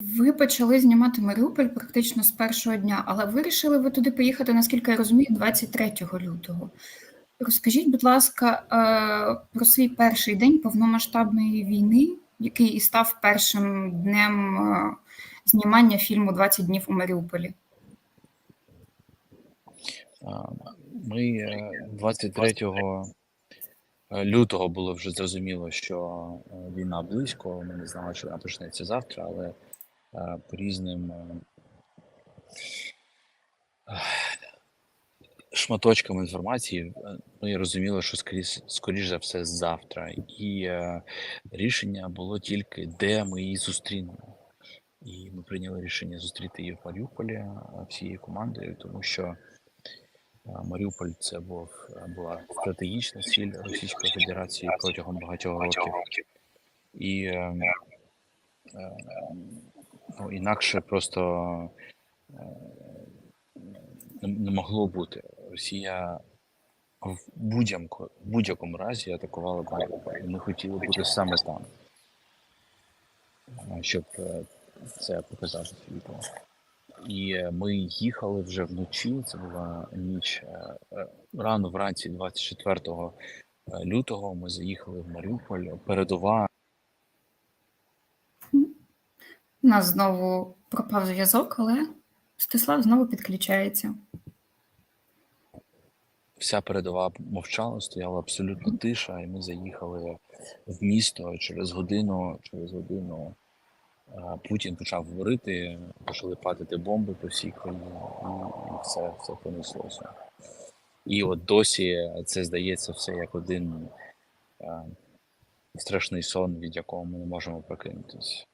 Ви почали знімати Маріуполь практично з першого дня, але вирішили ви туди поїхати, наскільки я розумію, 23 лютого. Розкажіть, будь ласка, е, про свій перший день повномасштабної війни, який і став першим днем е, знімання фільму «20 днів у Маріуполі. Ми е, 23 лютого було вже зрозуміло, що е, війна близько. Ми не знали, що вона почнеться завтра, але е, по різним е, шматочкам інформації е, ми розуміли, що скоріш, скоріш за все завтра. І е, рішення було тільки, де ми її зустрінемо. І ми прийняли рішення зустріти її в Маріуполі е, всією командою, тому що. Маріуполь це був була стратегічна ціль Російської Федерації протягом багатьох років, і е, е, ну, інакше просто е, не, могло бути. Росія в будь-якому разі атакувала Маріуполь. Ми хотіли бути саме там, е, щоб е, це показати світло. І ми їхали вже вночі. Це була ніч рано вранці, 24 е, лютого. Ми заїхали в Маріуполь. Передова У нас знову пропав зв'язок, але Стислав знову підключається. вся передова мовчала, стояла абсолютно тиша, і ми заїхали в місто через годину. Через годину е, Путін почав говорити, почали падати бомби по всій країні, і, все, все понеслося. І от досі це здається все як один е, страшний сон, від якого ми не можемо прокинутися.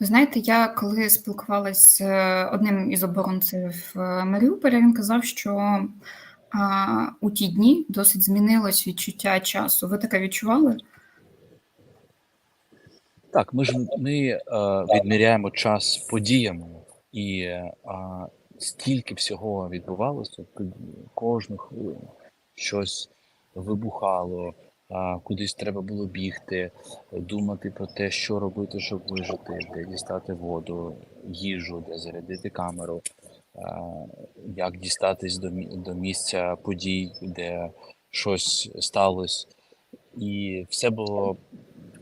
Знаєте, я коли спілкувалася з е, одним із оборонців е, Маріуполя, він казав, що а, у ті дні досить змінилось відчуття часу. Ви таке відчували? Так, ми ж ми е, відміряємо час подіями, і е, стільки всього відбувалося кожну хвилину щось вибухало, кудись треба було бігти, думати про те, що робити, щоб вижити, де дістати воду, їжу, де зарядити камеру, як дістатись до, до місця подій, де щось сталося. І все було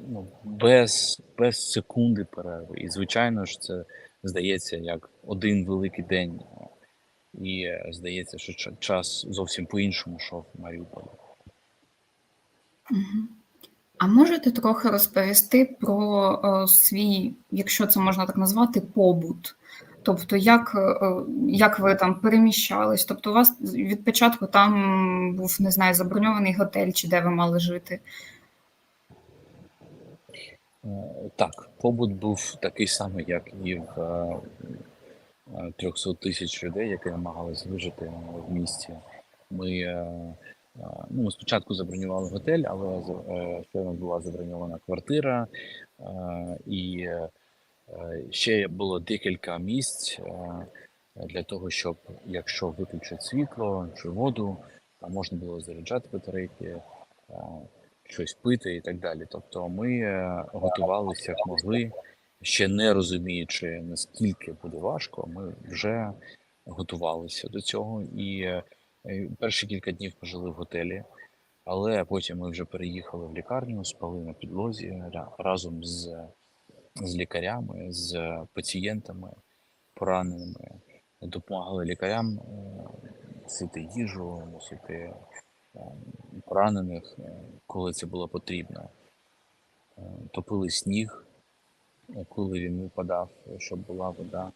ну, без, без секунди перерви. І, звичайно ж, це здається як один великий день. І е, здається, що час зовсім по-іншому йшов в Маріуполі. А можете трохи розповісти про е, свій, якщо це можна так назвати, побут? Тобто, як, е, як ви там переміщались? Тобто, у вас від початку там був, не знаю, заброньований готель, чи де ви мали жити? Е, Так, побут був такий самий, як і в е, е, 300 тисяч людей, які намагались вижити е, в місті. Ми, е, е, ну, ми спочатку забронювали готель, але е, нас була заброньована квартира, і е, ще було декілька місць е, для того, щоб якщо виключать світло чи воду, можна було заряджати батарейки. щось пити і так далі. Тобто ми готувалися як могли, ще не розуміючи наскільки буде важко, ми вже готувалися до цього. І перші кілька днів пожили в готелі, але потім ми вже переїхали в лікарню, спали на підлозі разом з, з лікарями, з пацієнтами, пораненими, допомагали лікарям е, носити їжу, носити е, поранених, е, коли це було потрібно. Е, Топили сніг, е, коли він випадав, щоб була вода.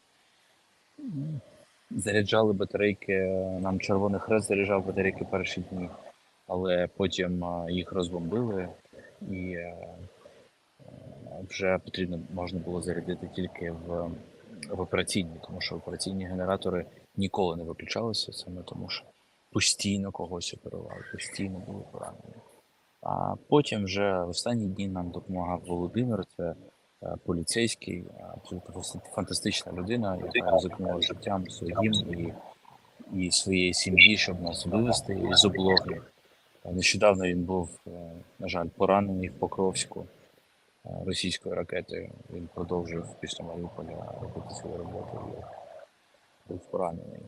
Заряджали батарейки, нам Червоний Хрест заряджав батарейки перші дні, але потім е, їх розбомбили і е, е, вже потрібно можна було зарядити тільки в, в операційній, тому що операційні генератори ніколи не виключалися, саме тому що постійно когось оперували, постійно були поранені. А потім вже в останні дні нам допомагав Володимир, це е, поліцейський, е, абсолютно фантастична людина, яка ризикнула життям своїм і, і своєї сім'ї, щоб нас вивезти із облоги. Е, Нещодавно він був, е, на жаль, поранений в Покровську. російської ракети. Він продовжив після Маріуполя робити свою роботу. і Був поранений.